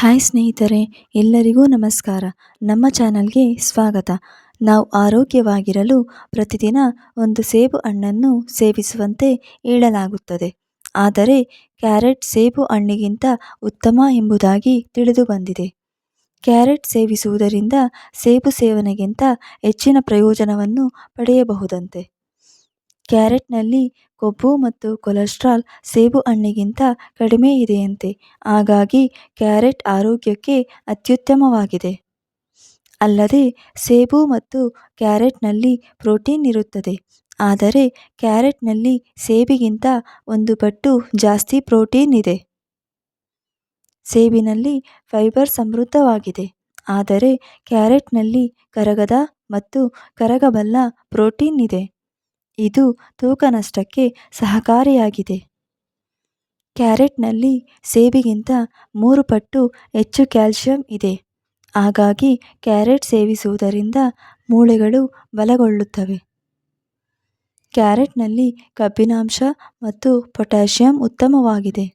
Hi ಸ್ನೇಹಿತರೆ, ಎಲ್ಲರಿಗೂ ನಮಸ್ಕಾರ. ನಮ್ಮ ಚಾನಲ್ಗೆ ಸ್ವಾಗತ. ನಾವು ಆರೋಗ್ಯವಾಗಿರಲು ಪ್ರತಿದಿನ ಒಂದು ಸೇಬು ಹಣ್ಣನ್ನು ಸೇವಿಸುವಂತೆ ಹೇಳಲಾಗುತ್ತದೆ. ಆದರೆ, ಕ್ಯಾರೆಟ್ ಸೇಬು ಹಣ್ಣಿಗಿಂತ ಉತ್ತಮ ಎಂಬುದಾಗಿ ತಿಳಿದು ಬಂದಿದೆ ಕ್ಯಾರೆಟ್ ಸೇವಿಸುವುದರಿಂದ ಸೇಬು ಸೇವನೆಗಿಂತ ಹೆಚ್ಚಿನ ಪ್ರಯೋಜನವನ್ನು ಪಡೆಯಬಹುದಂತೆ. ಕ್ಯಾರೆಟ್ನಲ್ಲಿ ಕೊಬ್ಬು ಮತ್ತು ಕೊಲೆಸ್ಟ್ರಾಲ್ ಸೇಬು ಹಣ್ಣಿಗಿಂತ ಕಡಿಮೆ ಇದೆಯಂತೆ. ಹಾಗಾಗಿ ಕ್ಯಾರೆಟ್ ಆರೋಗ್ಯಕ್ಕೆ ಅತ್ಯುತ್ತಮವಾಗಿದೆ. ಅಲ್ಲದೆ ಸೇಬು ಮತ್ತು ಕ್ಯಾರೆಟ್ನಲ್ಲಿ ಪ್ರೋಟೀನ್ ಇರುತ್ತದೆ. ಆದರೆ ಕ್ಯಾರೆಟ್ನಲ್ಲಿ ಸೇಬಿಗಿಂತ ಒಂದು ಪಟ್ಟು ಜಾಸ್ತಿ ಪ್ರೋಟೀನ್ ಇದೆ. ಸೇಬಿನಲ್ಲಿ ಫೈಬರ್ ಸಮೃದ್ಧವಾಗಿದೆ. ಆದರೆ ಕ್ಯಾರೆಟ್ನಲ್ಲಿ ಕರಗದ ಮತ್ತು ಕರಗಬಲ್ಲ ಪ್ರೋಟೀನ್ ಇದೆ. ಇದು ತೂಕ ನಷ್ಟಕ್ಕೆ ಸಹಕಾರಿಯಾಗಿದೆ. ಕ್ಯಾರೆಟ್ನಲ್ಲಿ ಸೇಬಿಗಿಂತ ಮೂರು ಪಟ್ಟು ಹೆಚ್ಚು ಕ್ಯಾಲ್ಸಿಯಂ ಇದೆ. ಹಾಗಾಗಿ ಕ್ಯಾರೆಟ್ ಸೇವಿಸುವುದರಿಂದ ಮೂಳೆಗಳು ಬಲಗೊಳ್ಳುತ್ತವೆ. ಕ್ಯಾರೆಟ್ನಲ್ಲಿ ಕಬ್ಬಿನಾಂಶ ಮತ್ತು ಪೊಟ್ಯಾಷಿಯಂ ಉತ್ತಮವಾಗಿದೆ.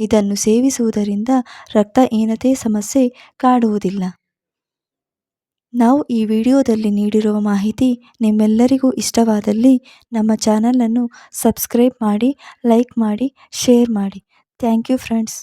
ಇದನ್ನು ಸೇವಿಸುವುದರಿಂದ ರಕ್ತಹೀನತೆ ಸಮಸ್ಯೆ ಕಾಡುವುದಿಲ್ಲ. ನಾವು ಈ ವಿಡಿಯೋದಲ್ಲಿ ನೀಡಿರುವ ಮಾಹಿತಿ ನಿಮ್ಮೆಲ್ಲರಿಗೂ ಇಷ್ಟವಾದಲ್ಲಿ ನಮ್ಮ ಚಾನಲನ್ನು ಸಬ್ಸ್ಕ್ರೈಬ್ ಮಾಡಿ, ಲೈಕ್ ಮಾಡಿ, ಶೇರ್ ಮಾಡಿ. Thank you friends.